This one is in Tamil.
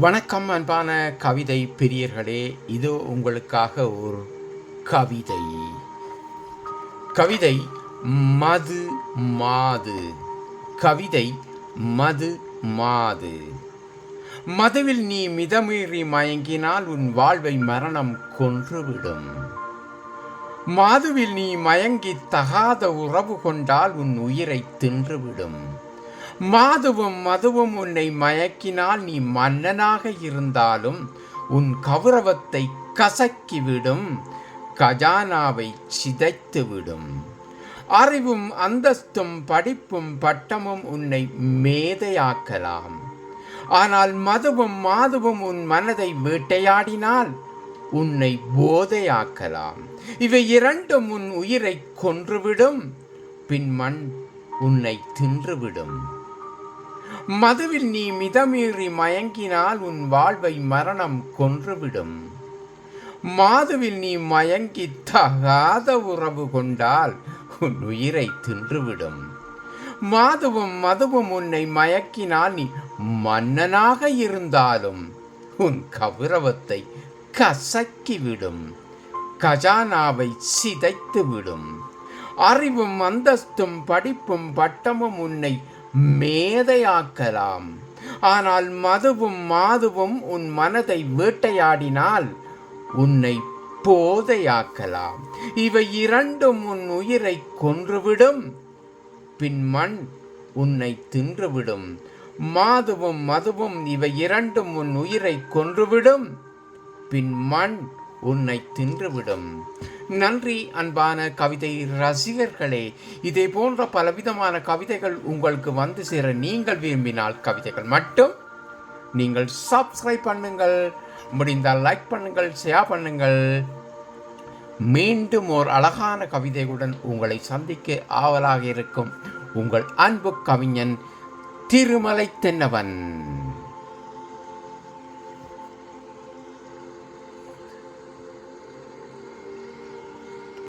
வணக்கம் அன்பான கவிதை பிரியர்களே இது உங்களுக்காக ஒரு கவிதை. கவிதை மது மாது. கவிதை மது மாது. மதுவில் நீ மிதமீறி மயங்கினால் உன் வாழ்வை மரணம் கொன்றுவிடும். மாதுவில் நீ மயங்கி தகாத உறவு கொண்டால் உன் உயிரை தின்றுவிடும். மாதுவும் மதுவும் உன்னை மயக்கினால் நீ மன்னனாக இருந்தாலும் உன் கௌரவத்தை கசக்கிவிடும் கஜானாவை சிதைத்துவிடும். அறிவும் அந்தஸ்தும் படிப்பும் பட்டமும் உன்னை மேதையாக்கலாம். ஆனால் மதுவும் மாதுவும் உன் மனதை வேட்டையாடினால் உன்னை போதையாக்கலாம். இவை இரண்டும் உன் உயிரை கொன்றுவிடும் பின் மண் உன்னை தின்றுவிடும். மதுவில் நீ மிதமீறி மயங்கினால் உன் வாழ்வை மரணம் கொன்றுவிடும். மாதுவில் நீ மயங்கி தகாத உறவு கொண்டால் உன் உயிரை தின்றுவிடும். மாதுவும் மதுவும் உன்னை மயக்கினால் நீ மன்னனாக இருந்தாலும் உன் கௌரவத்தை கசக்கிவிடும். கஜானாவை சிதைத்துவிடும். அறிவும் அந்தஸ்தும் படிப்பும் பட்டமும் உன்னை மேதையாக்கலாம். ஆனால் மதுவும் மாதுவும் உன் மனதை வேட்டையாடினால் உன்னை போதையாக்கலாம். இவை இரண்டும் உன் உயிரை கொன்றுவிடும் பின் மண் உன்னை தின்றுவிடும். மாதுவும் மதுவும் இவை இரண்டும் உன் உயிரை கொன்றுவிடும் பின் மண் உன்னை தின்றுவிடும். நன்றி அன்பான கவிதை ரசிகர்களே. இதே போன்ற பலவிதமான கவிதைகள் உங்களுக்கு வந்து சேர நீங்கள் விரும்பினால் கவிதைகள் மட்டும் நீங்கள் சப்ஸ்கிரைப் பண்ணுங்கள். முடிந்தால் லைக் பண்ணுங்கள் ஷேர் பண்ணுங்கள். மீண்டும் ஒரு அழகான கவிதைகளுடன் உங்களை சந்திக்க ஆவலாக இருக்கும் உங்கள் அன்பு கவிஞன் திருமலை தென்னவன்.